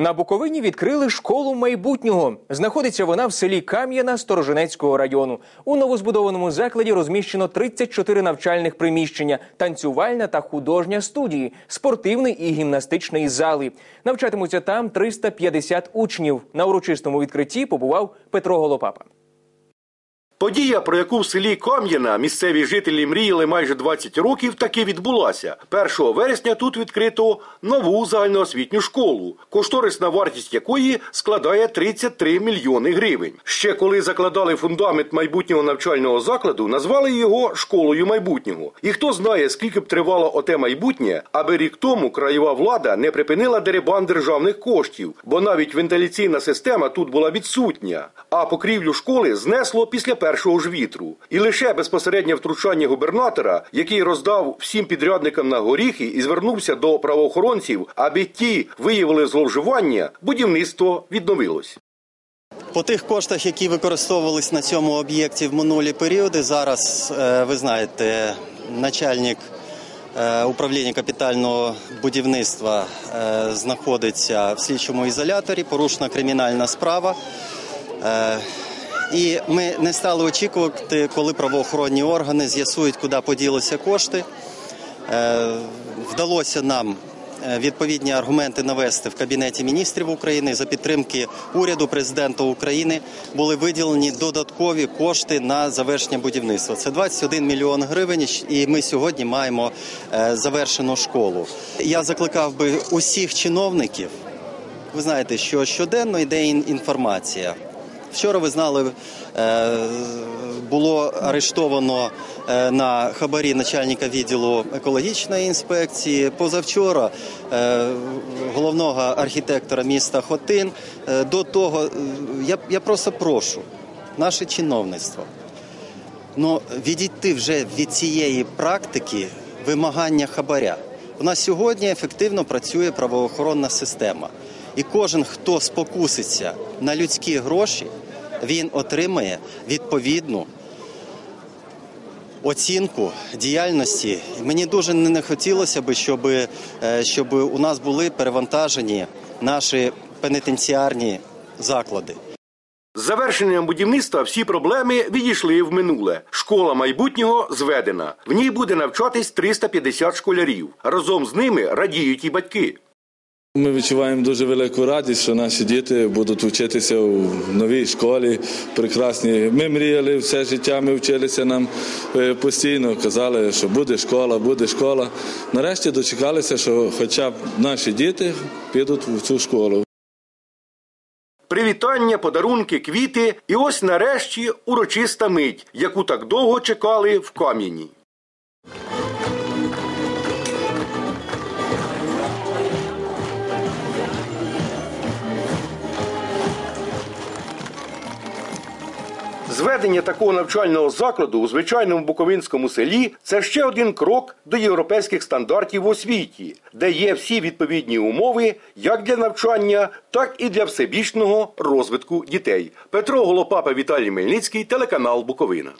На Буковині відкрили школу майбутнього. Знаходиться вона в селі Кам'яна Сторожинецького району. У новозбудованому закладі розміщено 34 навчальних приміщення, танцювальна та художня студії, спортивний і гімнастичний зали. Навчатимуться там 350 учнів. На урочистому відкритті побував Петро Голопапа. Подія, про яку в селі Кам'яна місцеві жителі мріяли майже 20 років, таки відбулася. 1 вересня тут відкрито нову загальноосвітню школу, кошторисна вартість якої складає 33 мільйони гривень. Ще коли закладали фундамент майбутнього навчального закладу, назвали його школою майбутнього. І хто знає, скільки б тривало оте майбутнє, аби рік тому краєва влада не припинила дерибан державних коштів, бо навіть вентиляційна система тут була відсутня, а покрівлю школи знесло після першого ж вітру. І лише безпосереднє втручання губернатора, який роздав всім підрядникам на горіхи і звернувся до правоохоронців, аби ті виявили зловживання, будівництво відновилось. По тих коштах, які використовувались на цьому об'єкті в минулі періоди, зараз е, ви знаєте, начальник е, управління капітального будівництва е, знаходиться в слідчому ізоляторі, порушена кримінальна справа. І ми не стали очікувати, коли правоохоронні органи з'ясують, куди поділися кошти. Е, Вдалося нам е, відповідні аргументи навести в Кабінеті міністрів України за підтримки уряду президента України були виділені додаткові кошти на завершення будівництва. Це 21 мільйон гривень, і ми сьогодні маємо е, завершену школу. Я закликав би усіх чиновників. Ви знаєте, що щоденно йде інформація. Вчора ви знали, е, було арештовано е, на хабарі начальника відділу екологічної інспекції. Позавчора е, головного архітектора міста Хотин. До того я, я просто прошу наше чиновництво. Ну, відійти вже від цієї практики вимагання хабаря. У нас сьогодні ефективно працює правоохоронна система. І кожен, хто спокуситься на людські гроші, він отримає відповідну оцінку діяльності. Мені дуже не хотілося б, щоб, е, щоб у нас були перевантажені наші пенітенціарні заклади. З завершенням будівництва всі проблеми відійшли в минуле. Школа майбутнього зведена. В ній буде навчатись 350 школярів. Разом з ними радіють і батьки. Ми відчуваємо дуже велику радість, що наші діти будуть вчитися у новій школі прекрасній. Ми мріяли все життя, ми вчилися нам е, постійно, казали, що буде школа, буде школа. Нарешті дочекалися, що хоча б наші діти підуть в цю школу. Привітання, подарунки, квіти, і ось нарешті урочиста мить, яку так довго чекали в кам'яні. Зведення такого навчального закладу у звичайному буковинському селі це ще один крок до європейських стандартів в освіті, де є всі відповідні умови як для навчання, так і для всебічного розвитку дітей. Петро Голопапа, Віталій Мельницький, телеканал Буковина.